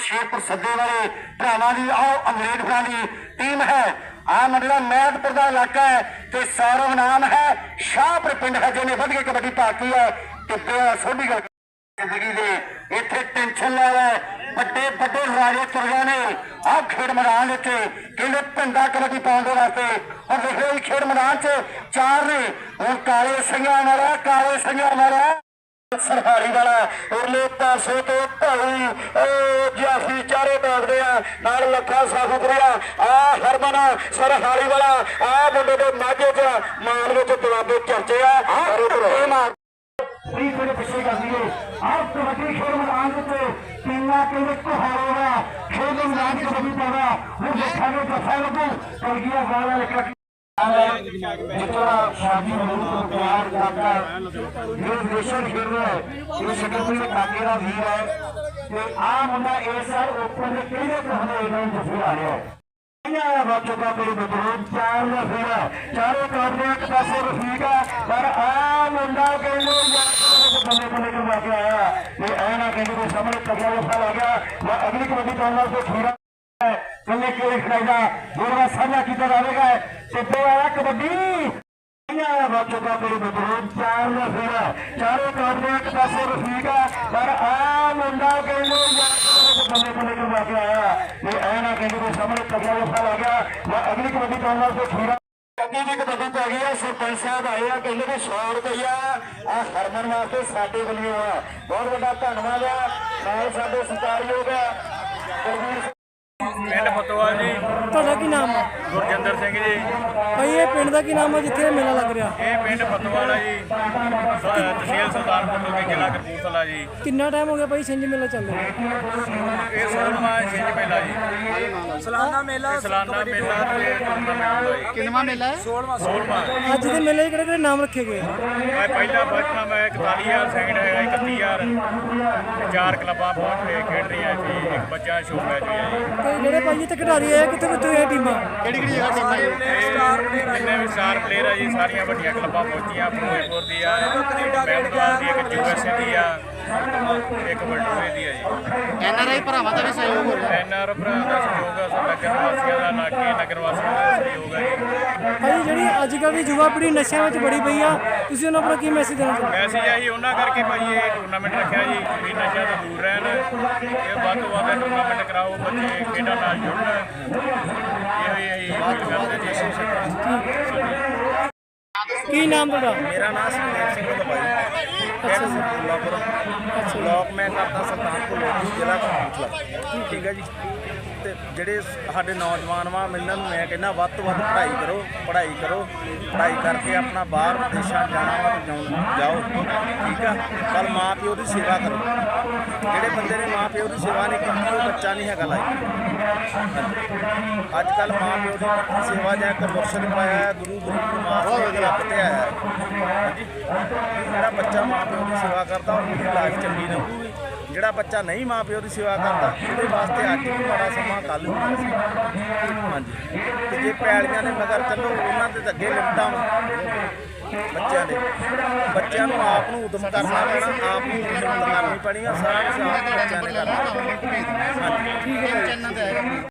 ਸ਼ੇਰਪੁਰ ਸੱਦੇ ਵਾਲੇ ਭਰਾਵਾਂ ਦੀ, ਆਓ ਅੰਗਰੇਜ਼ ਭਰਾ ਦੀ ਟੀਮ ਹੈ। ਆ ਮੰਡਲਾ ਮਹਿਤਪੁਰ ਦਾ ਇਲਾਕਾ ਹੈ ਤੇ ਸੌਰਵ ਨਾਮ ਹੈ। ਸ਼ਾਹਪੁਰ ਪਿੰਡ ਹੈ ਜਿਹਨੇ ਵਧੀਆ ਕਬੱਡੀ ਭਾਕੀ ਹੈ। ਤੇ ਸੋਢੀ ਗੱਲ ਜ਼ਿੰਦਗੀ ਦੇ ਇੱਥੇ ਟੈਨਸ਼ਨ ਲੈ ਵੱਡੇ ਵੱਡੇ ਰਾਜੇ ਤੁਰਿਆ ਨੇ। ਆਹ ਖੇਡ ਮੈਦਾਨ ਵਿੱਚ ਕਹਿੰਦੇ ਪਿੰਡਾ ਕਬੱਡੀ ਪਾਉਣ ਦੇ ਵਾਸਤੇ। ਔਰ ਦੇਖੋ ਇਹ ਖੇਡ ਮੈਦਾਨ 'ਚ ਚਾਰ ਨੇ। ਹੁਣ ਕਾਲੇ ਸਿੰਘਾਂ ਵਾਲਾ ਕਾਲੇ ਸਿੰਘਾਂ ਵਾਲਾ ਸਰਹਾਰੀ ਵਾਲਾ ਉਰਲੇ ਪਾਸੇ ਤੋਂ ਭਾਈ ਉਹ ਜਾਫੀ ਚਾਰੇ ਬਾਗਦੇ ਆ ਨਾਲ ਲੱਖਾ ਸਾਫਪੁਰਿਆ ਆ ਹਰਮਨ ਸਰਹਾਰੀ ਵਾਲਾ ਆ ਮੁੰਡੇ ਦੇ ਮਾਝੇ 'ਚ ਮਾਲ ਵਿੱਚ ਦੁਆਬੇ ਚਰਚੇ ਆ। ਔਰ ਇਹ ਮਾਰ ਫਰੀ ਮੇਰੇ ਪਿੱਛੇ ਕਰਦੀ ਏ ਆਪ ਕਬੱਡੀ ਖੇਡ ਮੈਦਾਨ ਵਿੱਚ ਕਿੰਨਾ ਕਿੰਨੇ ਕੁਹਾਰੇ ਦਾ ਖੇਡ ਮੈਦਾਨ ਕਬੱਡੀ ਪਾਉਂਦਾ। ਉਹ ਦੇਖਾਂਗੇ ਦਫਾ ਲੱਗੂ ਕਲਗੀਆ ਵਾਲਾ ਇੱਕ ਜਿੱਤਣਾ ਸ਼ਾਦੀ ਨੂੰ ਪਿਆਰ ਕਰਦਾ ਇਹ ਨੇਸ਼ਨ ਖੇਡ ਰਿਹਾ ਹੈ ਇਹ ਸ਼ਕਤੀ ਦੇ ਕਾਕੇ ਤੇ ਆ ਮੁੰਡਾ ਇਸ ਸਾਲ ਓਪਨ ਦੇ ਕਿਹੜੇ ਕਹਿੰਦੇ ਇਹਨਾਂ ਨੂੰ ਜਫੇ ਆ ਰਿਹਾ ਹੈ ਆਇਆ ਬੱਚੋ ਦਾ ਮੇਰੇ ਬਦਲੂ ਚਾਰ ਦਾ ਫੇਰਾ ਚਾਰੇ ਕਾਬਲੇ ਇੱਕ ਪਾਸੇ ਰਫੀਕ ਆ ਪਰ ਆ ਮੁੰਡਾ ਕਹਿੰਦੇ ਯਾਰ ਬੱਲੇ ਬੱਲੇ ਕਰਵਾ ਕੇ ਆਇਆ ਤੇ ਐ ਨਾ ਕਹਿੰਦੇ ਕੋਈ ਸਾਹਮਣੇ ਤਗੜਾ ਜਫਾ ਲੱਗ ਗਿਆ ਮੈਂ ਅਗਲੀ ਕਬੱਡੀ ਪਾਉਣ ਵਾਸਤੇ ਖੀਰਾ ਕੱਲੇ ਕਿਹੜੇ ਖੜਾਈਦਾ ਜਿਹੜਾ ਸਾਂਝਾ ਕੀਤਾ ਜਾਵੇਗਾ ਸਿੱਧੇ ਆਇਆ ਕਬੱਡੀ। ਆਇਆ ਬੱਚੋ ਮੇਰੇ ਬਦਲੂ ਚਾਰ ਦਾ ਫੇਰਾ। ਚਾਰੇ ਕਾਬਲੇ ਇੱਕ ਪਾਸੇ ਰਫੀਕ ਆ, ਪਰ ਆ ਮੁੰਡਾ ਕਹਿੰਦੇ ਯਾਰ ਬੱਲੇ ਬੱਲੇ ਕਰਵਾ ਕੇ ਆਇਆ। ਤੇ ਐ ਨਾ ਕਹਿੰਦੇ ਕੋਈ ਸਾਹਮਣੇ ਤਗੜਾ ਜਫਾ ਲੱਗ ਗਿਆ। ਮੈਂ ਅਗਲੀ ਕਬੱਡੀ ਪਾਉਣ ਵਾਸਤੇ ਖੀਰਾ ਅੱਗੇ ਦੀ ਕਬੱਡੀ ਪੈ ਗਈ ਆ, ਸਰਪੰਚ ਸਾਹਿਬ ਆਏ ਆ, ਕਹਿੰਦੇ ਕਿ 100 ਰੁਪਇਆ ਆ ਹਰਮਨ ਵਾਸਤੇ ਸਾਡੇ ਵੱਲੋਂ ਆ। ਬਹੁਤ ਵੱਡਾ ਧੰਨਵਾਦ ਆ। ਨਾਲ ਸਾਡੇ ਸਤਿਕਾਰਯੋਗ ਆ। ਗੁਰਵੀਰ ਸਿੰਘ ਪਿੰਡ ਫਤੋਆ ਜੀ। ਤੁਹਾਡਾ ਕੀ ਨਾਮ ਹੈ ਗੁਰਜਿੰਦਰ ਸਿੰਘ ਜੀ। ਭਾਈ ਇਹ ਪਿੰਡ ਦਾ ਕੀ ਨਾਮ ਹੈ ਜਿੱਥੇ ਇਹ ਮੇਲਾ ਲੱਗ ਰਿਹਾ? ਇਹ ਪਿੰਡ ਫਤੋਵਾਲਾ ਜੀ। ਸ- ਤਹਿਸੀਲ ਸੁਲਤਾਨਪੁਰ ਤੋਂ ਜ਼ਿਲ੍ਹਾ ਕਪੂਰਥਲਾ ਜੀ। ਕਿੰਨਾ ਟਾਈਮ ਹੋ ਗਿਆ ਭਾਈ ਛਿੰਝ ਮੇਲਾ ਚੱਲ ਰਿਹਾ? ਇਹ 16ਵਾਂ ਛਿੰਝ ਮੇਲਾ ਜੀ। ਸਾਲਾਨਾ ਮੇਲਾ ਇਹ ਸਾਲਾਨਾ ਮੇਲਾ ਤੇ ਟੂਰਨਾਮੈਂਟ ਹੁੰਦਾ ਜੀ। ਕਿੰਨਵਾਂ ਮੇਲਾ ਹੈ? 16ਵਾਂ ਅੱਜ ਦੇ ਮੇਲੇ 'ਚ ਕਿਹੜੇ ਕਿਹੜੇ ਨਾਮ ਰੱਖੇ ਗਏ? ਆ? ਮੈਂ ਪਹਿਲਾ ਫਸਟ ਨਾਮ ਹੈ 41000 ਸੈਕਿੰਡ ਹੈਗਾ 31000 ਤੇ ਚਾਰ ਕਲੱਬਾਂ ਪਹੁੰਚ ਕੇ ਖੇਡ ਰਹੀਆਂ ਜੀ। ਇੱਕ ਬੱਚਾ ਸ਼ੋਅ ਮੈਚ ਹੋਇਆ ਜੀ ਤੇ ਜਿਹੜੇ ਭਾਈ ਇੱਥੇ ਖਿਡਾਰੀ ਆਏ ਕਿੱਥੇ ਕਿੱਥੇ ਇਹ ਟੀਮਾਂ? ਕਿਹੜੀ ਕਿਹੜੀ ਜਗ੍ਹਾ ਟੀਮਾਂ ਸਟਾਰ ਪਲੇਅਰ ਜਿੰਨੇ ਵੀ ਸਟਾਰ ਪਲੇਅਰ ਆ ਜੀ ਸਾਰੀਆਂ ਵੱਡੀਆਂ ਕਲੱਬਾਂ ਪਹੁੰਚੀਆਂ ਫਿਰੋਜ਼ਪੁਰ ਦੀ ਆ ਕੈਨੇਡਾ ਦੀ ਇੱਕ ਯੂਐਸਏ ਦੀ ਆ ਇੱਕ ਵਰਲਡ ਦੀ ਆ ਜੀ। ਐਨ ਆਰ ਆਈ ਭਰਾਵਾਂ ਦਾ ਵੀ ਸਹਿਯੋਗ ਹੋ ਰਿਹਾ। ਐਨਆਰ ਭਰਾ ਦਾ ਸਹਿਯੋਗ ਆ ਸੋ ਨਗਰ ਵਾਸੀਆਂ ਦਾ ਲਾਗੇ ਨਗਰ ਵਾਸੀਆਂ ਦਾ ਸਹਿਯੋਗ ਹੈ ਜੀ। ਭਾਈ ਜਿਹੜੀ ਅੱਜ ਕੱਲ੍ਹ ਦੀ ਯੁਵਾ ਪੀੜ੍ਹੀ ਨਸ਼ਿਆਂ ਵਿੱਚ ਬੜੀ ਪਈ ਆ ਤੁਸੀਂ ਉਹਨਾਂ ਨੂੰ ਕੀ ਮੈਸੇਜ ਦੇਣਾ ਚਾਹੁੰਦੇ ਮੈਸੇਜ ਆਹੀ ਉਹਨਾਂ ਕਰਕੇ ਭਾਈ ਇਹ ਟੂਰਨਾਮੈਂਟ ਰੱਖਿਆ ਜੀ ਵੀ ਨਸ਼ਿਆਂ ਤੋਂ ਦੂਰ ਇਹ ਵੱਧ ਤੋਂ ਵੱਧ ਟੂਰਨਾਮੈਂਟ ਕਰਾਓ ਬੱਚੇ ਖੇਡਾਂ ਨਾਲ ਜੁੜਨ। ਇਹ ਅਸੀਂ ਅਪੀਲ ਕਰਦੇ ਜੀ। ਕੀ ਨਾਮ ਤੁਹਾਡਾ? ਮੇਰਾ ਨਾਮ ਸੁਖਦੇਵ ਸਿੰਘ ਦਵਾਈ ਪਿੰਡ ਸਰਦੂਲਾਪੁਰ ਬਲਾਕ ਮੈਂ ਕਰਦਾ ਸੁਲਤਾਨਪੁਰ ਲੋਧੀ ਜ਼ਿਲ੍ਹਾ ਕਪੂਰਥਲਾ ਠੀਕ ਹੈ ਜੀ? ਤੇ ਜਿਹੜੇ ਸਾਡੇ ਨੌਜਵਾਨ ਵਾ ਮਿਲਣ ਨੂੰ ਮੈਂ ਕਹਿੰਦਾ ਵੱਧ ਤੋਂ ਵੱਧ ਪੜ੍ਹਾਈ ਕਰੋ ਪੜ੍ਹਾਈ ਕਰੋ। ਪੜ੍ਹਾਈ ਕਰਕੇ ਆਪਣਾ ਬਾਹਰ ਦੇਸ਼ਾਂ ਜਾਣਾ ਵਾ ਤੇ ਜਾਓ। ਠੀਕ ਆ? ਕੱਲ ਮਾਂ ਪਿਓ ਦੀ ਸੇਵਾ ਕਰੋ। ਜਿਹੜੇ ਬੰਦੇ ਨੇ ਮਾਂ ਪਿਓ ਦੀ ਸੇਵਾ ਨਹੀਂ ਕੀਤੀ ਉਹ ਬੱਚਾ ਨਹੀਂ ਹੈਗਾ ਲਾਈ ਅੱਜ ਕੱਲ ਮਾਂ ਪਿਓ ਦੀ ਸੇਵਾ ਜਾਂ ਕੋਈ ਮੁਰਸ਼ਦ ਪਾਇਆ ਹੈ, ਗੁਰੂ ਗਰੀਬ ਨਿਵਾਸ ਦੇ ਰੱਬ ਤੇ ਆਇਆ ਹੈ। ਜਿਹੜਾ ਬੱਚਾ ਮਾਂ ਪਿਓ ਦੀ ਸੇਵਾ ਕਰਦਾ ਉਹਦੀ ਲਾਈਫ ਚੰਗੀ ਰਹੂ ਜਿਹੜਾ ਬੱਚਾ ਨਹੀਂ ਮਾਂ ਪਿਓ ਦੀ ਸੇਵਾ ਕਰਦਾ, ਉਹਦੇ ਵਾਸਤੇ ਅੱਜ ਵੀ ਮਾੜਾ ਸਮਾਂ ਕੱਲ ਵੀ ਮਾੜਾ ਸਮਾਂ ਹਾਂਜੀ। ਤੇ ਜੇ ਪੈਲੀਆਂ ਦੇ ਮਗਰ ਚੱਲੋ, ਉਹਨਾਂ ਦੇ ਤਾਂ ਅੱਗੇ ਲਿਮਟਾਂ ਵਾ। ਬੱਚਿਆਂ ਦੇ। ਬੱਚਿਆਂ ਨੂੰ ਆਪ ਨੂੰ ਉਦਮ ਕਰਨਾ ਪੈਣਾ, ਆਪ ਨੂੰ ਹਿੰਮਤ ਕਰਨੀ ਪੈਣੀ ਆ, ਸਾਰਾ ਕੁਝ ਆਪ ਬੱਚਿਆਂ ਨੇ ਕਰਨਾ ਠੀਕ ਹੈ ਚੈਨਲ ਤੇ